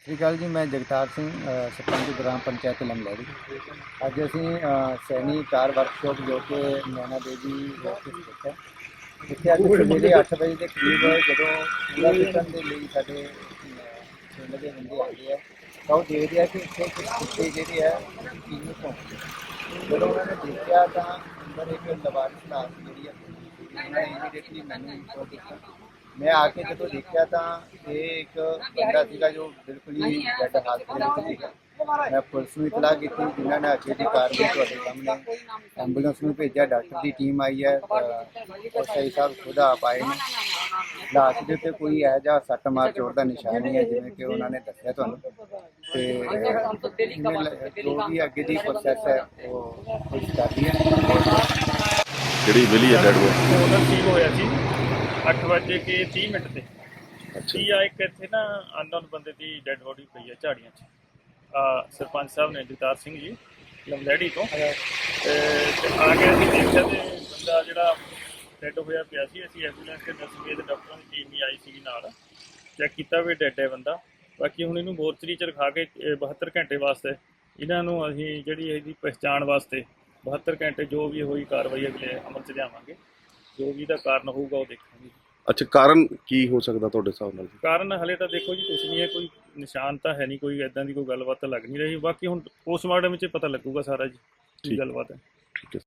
ਸਤਿ ਸ਼੍ਰੀ ਅਕਾਲ ਜੀ ਮੈਂ ਜਗਤਾਰ ਸਿੰਘ ਸਰਪੰਚ ਗ੍ਰਾਮ ਪੰਚਾਇਤ ਲੰਗਲੜੀ ਅੱਜ ਅਸੀਂ ਸੈਣੀ ਕਾਰ ਵਰਕਸ਼ਾਪ ਜੋ ਕਿ ਨੈਣਾ ਦੇਵੀ ਰੋਡ ਤੇ ਸਥਿਤ ਹੈ। ਇੱਥੇ ਅੱਜ ਸਵੇਰੇ 8 ਵਜੇ ਦੇ ਕਰੀਬ ਜਦੋਂ ਪੂਰਾ ਵੇਚਣ ਦੇ ਲਈ ਸਾਡੇ ਅ, ਪਿੰਡ ਦੇ ਬੰਦੇ ਆਏ ਆ ਤਾਂ ਉਹ ਦੇਖਦੇ ਆ ਕਿ ਇੱਥੇ ਕੁਝ ਕੁੱਤੇ ਜਿਹੜੇ ਆ ਟੀਮ ਨੂੰ ਜਦੋਂ ਉਹਨਾਂ ਨੇ ਦੇਖਿਆ ਤਾਂ ਅੰਦਰ ਇੱਕ ਲਵਾਰਿਸ ਲਾਸ਼ ਜਿਹੜੀ ਆ ਉਹਨਾਂ ਨੇ ਇਮੀਡੀਏਟਲੀ ਮੈਨੂੰ ਇਨਫੋਰਮ ਕੀਤਾ ਮੈਂ ਆ ਕੇ ਜਦੋਂ ਦੇਖਿਆ ਤਾਂ ਇਹ ਇੱਕ ਬੰਦਾ ਸੀਗਾ ਜੋ ਬਿਲਕੁਲ ਹੀ ਡੈਡ ਹਾਲਤ ਦੇ ਵਿੱਚ ਸੀਗਾ। ਮੈਂ ਪੁਲਿਸ ਨੂੰ ਇਤਲਾਹ ਕੀਤੀ ਜਿਨ੍ਹਾਂ ਨੇ ਅੱਗੇ ਦੀ ਕਾਰਵਾਈ ਤੁਹਾਡੇ ਸਾਹਮਣੇ ਐਂਬੂਲੈਂਸ ਨੂੰ ਭੇਜਿਆ ਡਾਕਟਰ ਦੀ ਟੀਮ ਆਈ ਹੈ ਸਹੀ ਸਾਹਿਬ ਖੁਦ ਆਪ ਆਏ ਨੇ। ਲਾਸ਼ ਦੇ ਉੱਤੇ ਕੋਈ ਇਹੋ ਜਿਹਾ ਸੱਟ ਮਾਰ ਚੋਟ ਦਾ ਨਿਸ਼ਾਨ ਨਹੀਂ ਹੈ ਜਿਵੇਂ ਕਿ ਉਹਨਾਂ ਨੇ ਦੱਸਿਆ ਤੁਹਾਨੂੰ। ਤੇ ਜੋ ਵੀ ਅੱਗੇ ਦੀ ਪ੍ਰੋਸੈਸ ਹੈ ਉਹ ਕੁਝ ਕਰ ਰਹੀ ਹੈ। ਜਿਹੜੀ ਮਿਲੀ ਹੈ ਡੈਡ ਬੋਡੀ? ਉਹਦਾ ਕੀ ਹੋਇਆ ਸੀ। 8 ਵਜੇ ਕੇ 30 ਮਿੰਟ ਤੇ। ਅੱਛਾ। ਆ ਇੱਕ ਇੱਥੇ ਨਾ ਅਨਨੋਨ ਬੰਦੇ ਦੀ ਡੈੱਡ ਬੋਡੀ ਪਈ ਆ ਝਾੜੀਆਂ 'ਚ। ਆ ਸਰਪੰਚ ਸਾਹਿਬ ਨੇ ਜਗਤਾਰ ਸਿੰਘ ਜੀ ਲੰਬਲੇੜੀ ਤੋਂ। ਤੇ ਤੇ ਆ ਕੇ ਅਸੀਂ ਦੇਖਿਆ ਤੇ ਬੰਦਾ ਜਿਹੜਾ ਡੈੱਡ ਹੋਇਆ ਪਿਆ ਸੀ ਅਸੀਂ ਐਂਬੂਲੈਂਸ ਤੇ ਨਰਸਿੰਗ ਦੇ ਡਾਕਟਰਾਂ ਦੀ ਟੀਮ ਵੀ ਆਈ ਸੀ ਨਾਲ। ਚੈੱਕ ਕੀਤਾ ਵੀ ਡੈੱਡ ਹੈ ਬੰਦਾ। ਬਾਕੀ ਹੁਣ ਇਹਨੂੰ ਮੋਰਚਰੀ ਚ ਰਖਾ ਕੇ ਇਹ 72 ਘੰਟੇ ਵਾਸਤੇ ਇਹਨਾਂ ਨੂੰ ਅਸੀਂ ਜਿਹੜੀ ਇਹਦੀ ਪਛਾਣ ਵਾਸਤੇ 72 ਘੰਟੇ ਜੋ ਵੀ ਹੋਈ ਕਾਰਵਾਈ ਅਗਲੇ ਅਮਲ ਚ ਲਿਆਵਾਂਗੇ। ਜੋ ਵੀ ਦਾ ਕਾਰਨ ਹੋਊਗਾ ਉਹ ਦੇਖਾਂਗੇ ਅੱਛਾ ਕਾਰਨ ਕੀ ਹੋ ਸਕਦਾ ਤੁਹਾਡੇ ਹਿਸਾਬ ਨਾਲ? ਕਾਰਨ ਹਲੇ ਤਾਂ ਦੇਖੋ ਜੀ ਕੁਝ ਨਹੀਂ ਹੈ ਕੋਈ ਨਿਸ਼ਾਨ ਤਾਂ ਹੈ ਨਹੀਂ ਕੋਈ ਐਦਾਂ ਦੀ ਕੋਈ ਗੱਲਬਾਤ ਤਾਂ ਲੱਗ ਨਹੀਂ ਰਹੀ ਬਾਕੀ ਹੁਣ ਪੋਸਟਮਾਰਟਮ ਵਿੱਚ ਪਤਾ ਲੱਗੂਗਾ ਸਾਰਾ ਜੀ। ਕੀ ਗੱਲਬਾਤ ਹੈ ਠੀਕ ਹੈ